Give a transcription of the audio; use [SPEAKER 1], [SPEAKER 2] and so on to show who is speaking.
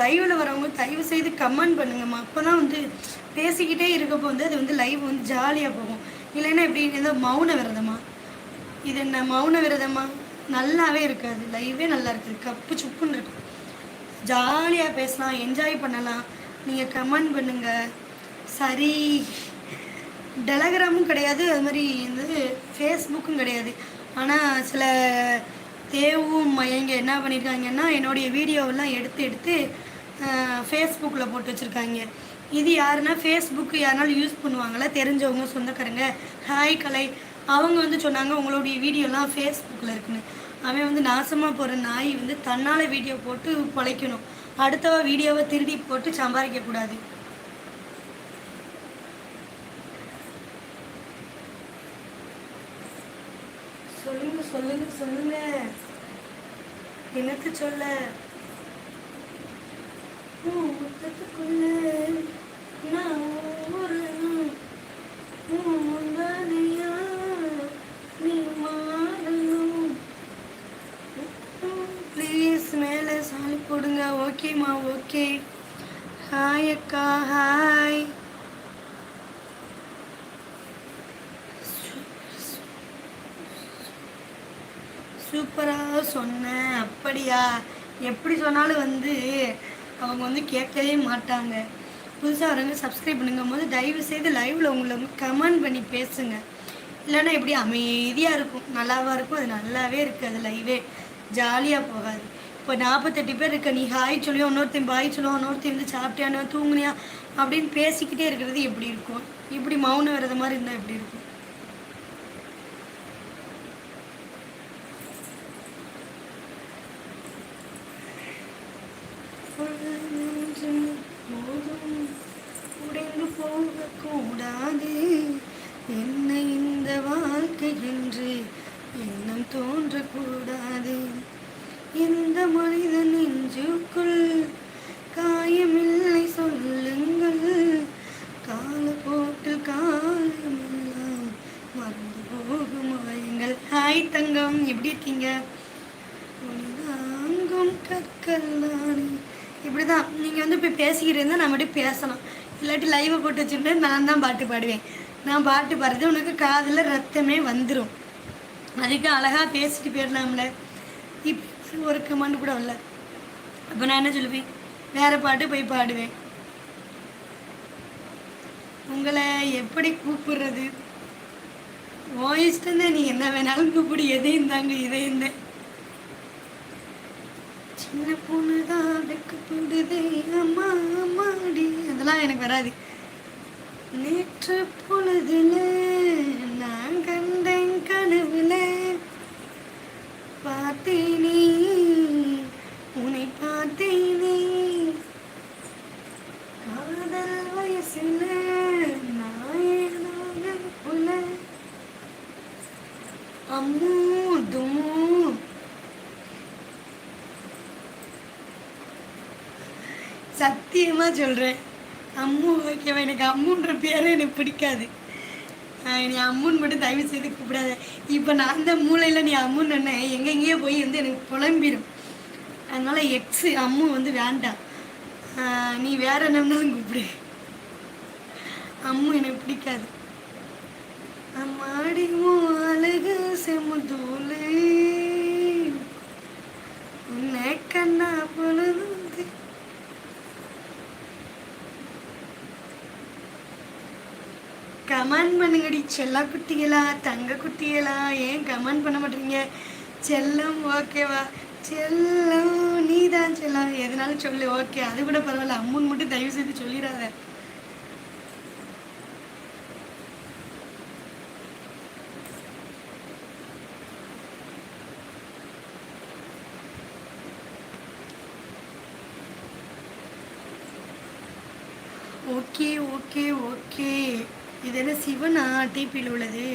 [SPEAKER 1] லைவில் வரவங்க தயவு செய்து கமெண்ட் பண்ணுங்கம்மா. அப்போ தான் வந்து பேசிக்கிட்டே இருக்கப்போ வந்து அது வந்து லைவ் வந்து ஜாலியாக போகும். இல்லைன்னா எப்படி ஏதோ மௌன விரதமா? இது என்ன மௌன விரதமா? நல்லாவே இருக்காது. லைவே நல்லா இருக்குது. கப்பு சுப்புன்னு இருக்கும். ஜாலியாக பேசலாம் என்ஜாய் பண்ணலாம். நீங்கள் கமெண்ட் பண்ணுங்கள் சரி. டெலகிராமும் கிடையாது. அது மாதிரி வந்து ஃபேஸ்புக்கும் கிடையாது. ஆனால் சில தேவும் மயங்க என்ன பண்ணியிருக்காங்கன்னா என்னுடைய வீடியோவெல்லாம் எடுத்து எடுத்து ஃபேஸ்புக்கில் போட்டு வச்சுருக்காங்க. இது யாருன்னா ஃபேஸ்புக்கு யாருனாலும் யூஸ் பண்ணுவாங்களா? தெரிஞ்சவங்க சொந்தக்காரங்க. ஹாய் கலை. அவங்க வந்து சொன்னாங்க உங்களுடைய வீடியோலாம் ஃபேஸ்புக்கில் இருக்குன்னு. அவன் வந்து நாசமாக போகிற நாய் வந்து தன்னால் வீடியோ போட்டு பழைக்கணும். அடுத்தவ வீடியோவை திருடி போட்டு சம்பாதிக்கக்கூடாது சொல்லுங்க சொல்லுங்க சொல்லுங்க. எனக்கு சொல்ல? போடுங்க. ஓகேம்மா ஓகே ஹாய் அக்கா ஹாய் சூப்பராக சொன்னேன் அப்படியா? எப்படி சொன்னாலும் வந்து அவங்க வந்து கேட்கவே மாட்டாங்க. புதுசாக வரவங்க சப்ஸ்கிரைப் பண்ணுங்கும் போது தயவு செய்து லைவில் உங்களை வந்து கமெண்ட் பண்ணி பேசுங்க. இல்லைன்னா எப்படி அமைதியாக இருக்கும். நல்லாவாக இருக்கும். அது நல்லாவே இருக்காது லைவே ஜாலியாக போகாது. இப்போ நாற்பத்தெட்டு பேர் இருக்க நீ ஹாய் சொல்லியோ இன்னொருத்தையும் பாய் சொல்லுவோம் இன்னொருத்தையும் வந்து சாப்பிட்டியானோ தூங்குனியா அப்படின்னு பேசிக்கிட்டே இருக்கிறது எப்படி இருக்கும்? இப்படி மௌனம் வரது மாதிரி இருந்தால் எப்படி இருக்கும்? போதும். உடைந்து போகக்கூடாது. என்ன இந்த வாழ்க்கை என்று எண்ணம் தோன்றக்கூடாது. எந்த மனிதன் நெஞ்சுக்குள் காயமில்லை சொல்லுங்கள். காலப்போக்கில் காலமெல்லாம் மறந்து போகும் ஹாய் தங்கம் எப்படி இருக்கீங்க? தாங்கும் கற்கள் நானே இப்படி தான் நீங்கள் வந்து இப்போ பேசிக்கிட்டு இருந்தால் நான் மட்டும் பேசலாம் இல்லாட்டி லைவை போட்டு வச்சுட்டு நான் தான் பாட்டு பாடுவேன். நான் பாட்டு பாடுறது உனக்கு காதில் ரத்தமே வந்துடும் அதுக்கு அழகாக பேசிட்டு போயிடலாம்ல. இப்போ ஒரு கமெண்ட் கூட வரல. அப்போ நான் என்ன சொல்லுவேன்? வேறு பாட்டு போய் பாடுவேன். உங்களை எப்படி கூப்பிடுறது? ஓ தான் நீ என்ன வேணாலும் கூப்பிடு. எதையும் தாங்க இதையும் தான். சின்ன பொண்ணுதான் தான் அம்மா அம்மாடி. அதெல்லாம் எனக்கு வராது. நேற்று பொழுதுல நான் கண்டேன் கனவுல. பார்த்தேனே உன்னை பார்த்தேனே. காதல் வயசுல நாயனாக புல? அம்மு தும்மு சத்தியமாக சொல்கிறேன் அம்மு ஓகேவா எனக்கு அம்முன்ற பேரே எனக்கு பிடிக்காது. நீ அம்முன்னு மட்டும் தயவு செய்து கூப்பிடாத. இப்போ நான் அந்த மூளையில் நீ அம்முன்னு என்ன எங்கெங்கேயோ போய் வந்து எனக்கு புலம்பிடும் அதனால் எக்ஸு அம்மு வந்து வேண்டாம். நீ வேற என்னம்னாலும் கூப்பிடு. அம்மு எனக்கு பிடிக்காது. அம்மாடிமோ அழகு செமுதூளு. உன்னை கண்ணா போல கமெண்ட் பண்ணுங்கடி. செல்லா குட்டிகளா தங்க குட்டிகளா ஏன் கமெண்ட் பண்ண மாட்டீங்க? செல்லம் ஓகேவா? செல்லம் நீ தான் செல்லம் எதுனாலும் சொல்லு ஓகே. அது கூட பரவாயில்ல. அம்மன் மட்டும் தயவு செய்து சொல்லிடாத. Okay okay okay. இது என்ன சிவனா? டிபியில் உள்ளது.